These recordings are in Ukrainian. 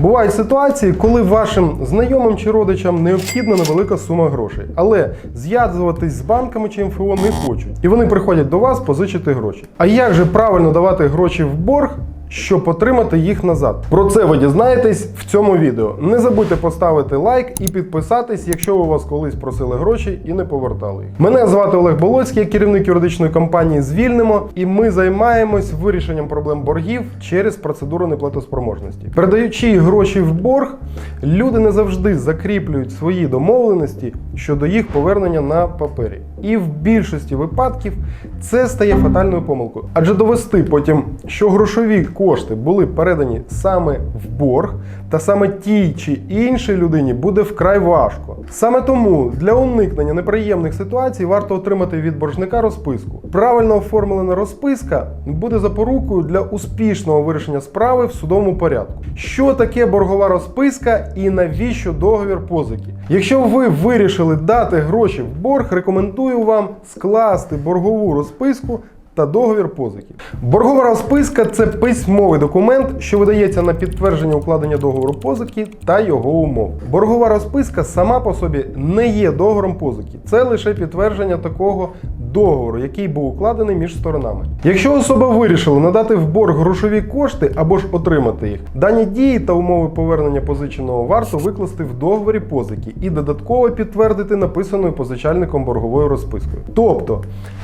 Бувають ситуації, коли вашим знайомим чи родичам необхідна невелика сума грошей, але зв'язуватись з банками чи МФО не хочуть. І вони приходять до вас позичити гроші. А як же правильно давати гроші в борг? Щоб отримати їх назад. Про це ви дізнаєтесь в цьому відео. Не забудьте поставити лайк і підписатись, якщо у вас колись просили гроші і не повертали їх. Мене звати Олег Болоцький, я керівник юридичної компанії Звільнимо, і ми займаємось вирішенням проблем боргів через процедуру неплатоспроможності. Передаючи гроші в борг, люди не завжди закріплюють свої домовленості щодо їх повернення на папері. І в більшості випадків це стає фатальною помилкою. Адже довести потім, що грошові кошти були передані саме в борг, та саме тій чи іншій людині буде вкрай важко. Саме тому для уникнення неприємних ситуацій варто отримати від боржника розписку. Правильно оформлена розписка буде запорукою для успішного вирішення справи в судовому порядку. Що таке боргова розписка і навіщо договір позики? Якщо ви вирішили дати гроші в борг, рекомендую вам скласти боргову розписку та договір позики. Боргова розписка це письмовий документ, що видається на підтвердження укладення договору позики та його умов. Боргова розписка сама по собі не є договором позики, це лише підтвердження такого договору, який був укладений між сторонами. Якщо особа вирішила надати в борг грошові кошти або ж отримати їх, дані дії та умови повернення позиченого варто викласти в договорі позики і додатково підтвердити написаною позичальником борговою розпискою. Тобто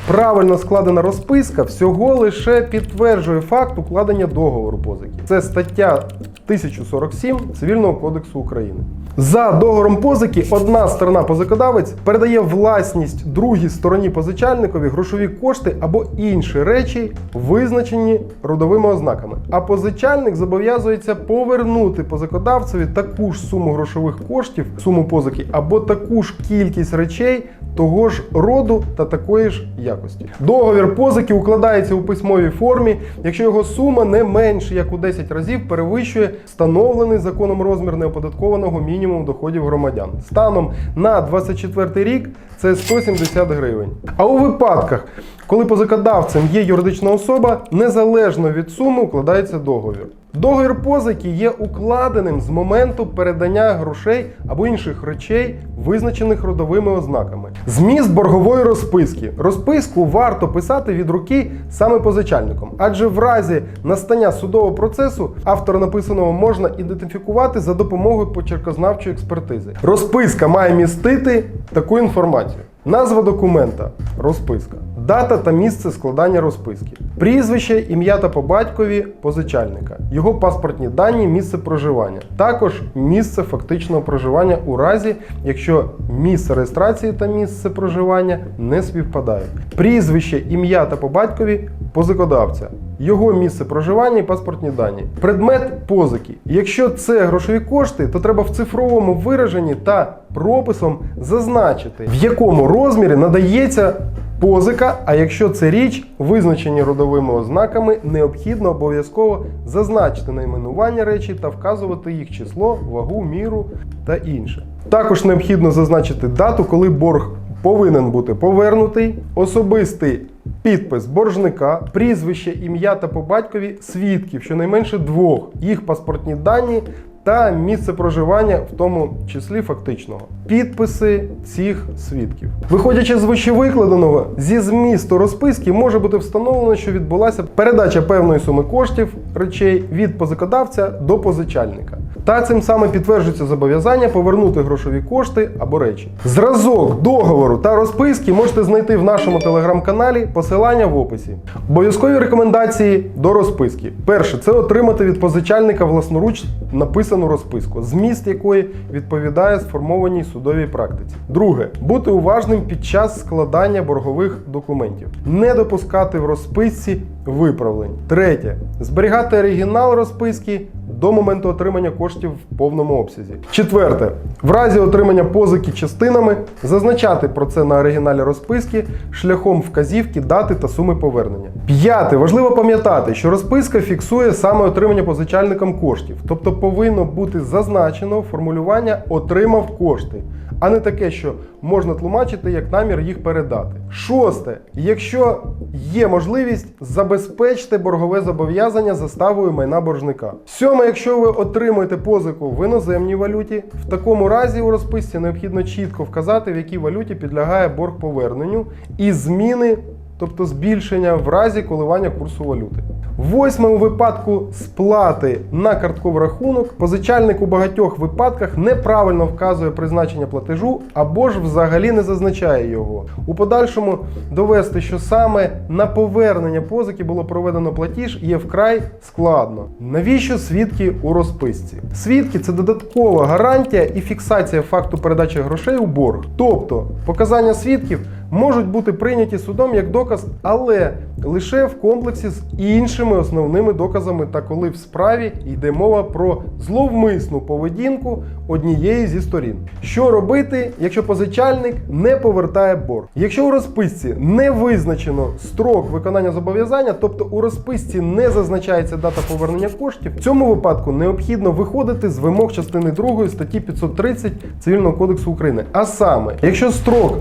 правильно складена розписка всього лише підтверджує факт укладення договору позики. Це стаття 1047 Цивільного кодексу України. За договором позики одна сторона позикодавець передає власність другій стороні позичальникові грошові кошти або інші речі, визначені родовими ознаками. А позичальник зобов'язується повернути позикодавцеві таку ж суму грошових коштів, суму позики, або таку ж кількість речей того ж роду та такої ж якості. Договір позики укладається у письмовій формі, якщо його сума не менше як у 10 разів перевищує встановлений законом розмір неоподаткованого мінімуму доходів громадян. Станом на 24 рік це 170 гривень. А у випадках, коли позикодавцем є юридична особа, незалежно від суми укладається договір. Договір позики є укладеним з моменту передання грошей або інших речей, визначених родовими ознаками. Зміст боргової розписки. Розписку варто писати від руки саме позичальником, адже в разі настання судового процесу автора написаного можна ідентифікувати за допомогою почеркознавчої експертизи. Розписка має містити таку інформацію. Назва документа розписка, дата та місце складання розписки, прізвище, ім'я та по батькові позичальника, його паспортні дані, місце проживання, також місце фактичного проживання у разі, якщо місце реєстрації та місце проживання не співпадають. Прізвище, ім'я та по батькові позикодавця. Його місце проживання і паспортні дані. Предмет позики. Якщо це грошові кошти, то треба в цифровому вираженні та прописом зазначити, в якому розмірі надається позика. А якщо це річ, визначені родовими ознаками, необхідно обов'язково зазначити найменування речі та вказувати їх число, вагу, міру та інше. Також необхідно зазначити дату, коли борг повинен бути повернутий, особистий підпис боржника, прізвище, ім'я та по батькові свідків, щонайменше двох, їх паспортні дані та місце проживання, в тому числі фактичного, підписи цих свідків. Виходячи з вищевикладеного, зі змісту розписки може бути встановлено, що відбулася передача певної суми коштів речей від позикодавця до позичальника. Та цим саме підтверджується зобов'язання повернути грошові кошти або речі. Зразок договору та розписки можете знайти в нашому телеграм-каналі. Посилання в описі. Обов'язкові рекомендації до розписки. Перше це отримати від позичальника власноруч написану розписку, зміст якої відповідає сформованій судовій практиці. Друге бути уважним під час складання боргових документів, не допускати в розписці виправлень. Третє зберігати оригінал розписки до моменту отримання коштів в повному обсязі. Четверте, в разі отримання позики частинами зазначати про це на оригіналі розписки шляхом вказівки, дати та суми повернення. П'яте, важливо пам'ятати, що розписка фіксує саме отримання позичальником коштів, тобто повинно бути зазначено формулювання отримав кошти. А не таке, що можна тлумачити як намір їх передати. Шосте, якщо є можливість, забезпечте боргове зобов'язання заставою майна боржника. Сьоме якщо ви отримуєте позику в іноземній валюті, в такому разі у розписці необхідно чітко вказати, в якій валюті підлягає борг поверненню і зміни, тобто збільшення в разі коливання курсу валюти. Восьме у випадку сплати на картковий рахунок позичальник у багатьох випадках неправильно вказує призначення платежу або ж взагалі не зазначає його. У подальшому довести, що саме на повернення позики було проведено платіж, є вкрай складно. Навіщо свідки у розписці? Свідки це додаткова гарантія і фіксація факту передачі грошей у борг. Тобто показання свідків можуть бути прийняті судом як доказ, але лише в комплексі з іншими основними доказами. Та коли в справі йде мова про зловмисну поведінку однієї зі сторін. Що робити, якщо позичальник не повертає борг? Якщо у розписці не визначено строк виконання зобов'язання, тобто у розписці не зазначається дата повернення коштів, в цьому випадку необхідно виходити з вимог частини 2 статті 530 Цивільного кодексу України. А саме, якщо строк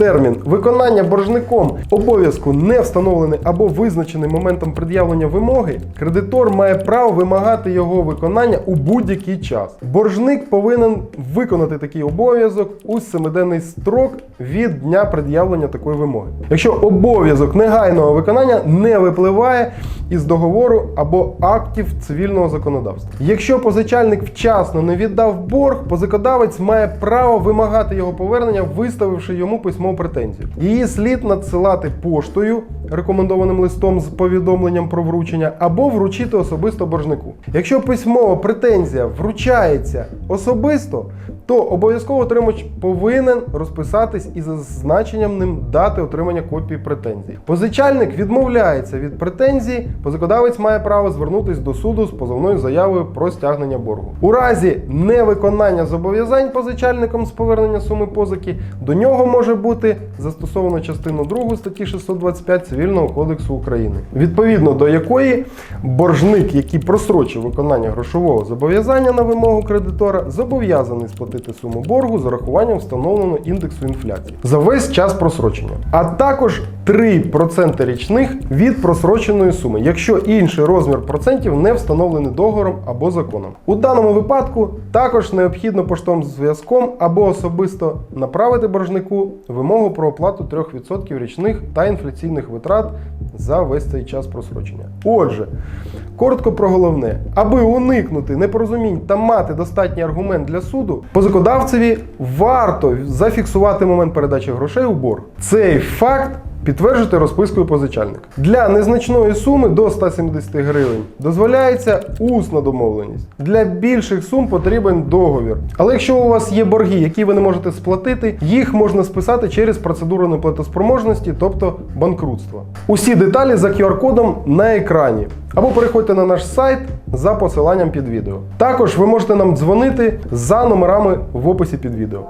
Термін виконання боржником обов'язку не встановлений або визначений моментом пред'явлення вимоги, кредитор має право вимагати його виконання у будь-який час. Боржник повинен виконати такий обов'язок у семиденний строк від дня пред'явлення такої вимоги. Якщо обов'язок негайного виконання не випливає із договору або актів цивільного законодавства. Якщо позичальник вчасно не віддав борг, позикодавець має право вимагати його повернення, виставивши йому письмову претензію. Її слід надсилати поштою, рекомендованим листом з повідомленням про вручення, або вручити особисто боржнику. Якщо письмова претензія вручається особисто, особисто то обов'язково отримач повинен розписатись із зазначенням ним дати отримання копії претензій. Позичальник відмовляється від претензії, позикодавець має право звернутися до суду з позовною заявою про стягнення боргу. У разі невиконання зобов'язань позичальником з повернення суми позики до нього може бути застосовано частину 2 статті 625 Цивільного кодексу України, відповідно до якої боржник, який просрочив виконання грошового зобов'язання на вимогу кредитора, зобов'язаний сплатити суму боргу з урахуванням встановленого індексу інфляції за весь час просрочення, а також 3% річних від просроченої суми, якщо інший розмір процентів не встановлений договором або законом. У даному випадку також необхідно поштовим зв'язком або особисто направити боржнику вимогу про оплату 3% річних та інфляційних витрат за весь цей час просрочення. Отже, коротко про головне, аби уникнути непорозумінь та мати достатній аргумент для суду, позикодавцеві варто зафіксувати момент передачі грошей у борг. Цей факт Підтверджити розпискою позичальника. Для незначної суми до 170 гривень дозволяється усна домовленість. Для більших сум потрібен договір. Але якщо у вас є борги, які ви не можете сплатити, їх можна списати через процедуру неплатоспроможності, тобто банкрутство. Усі деталі за QR-кодом на екрані. Або переходьте на наш сайт за посиланням під відео. Також ви можете нам дзвонити за номерами в описі під відео.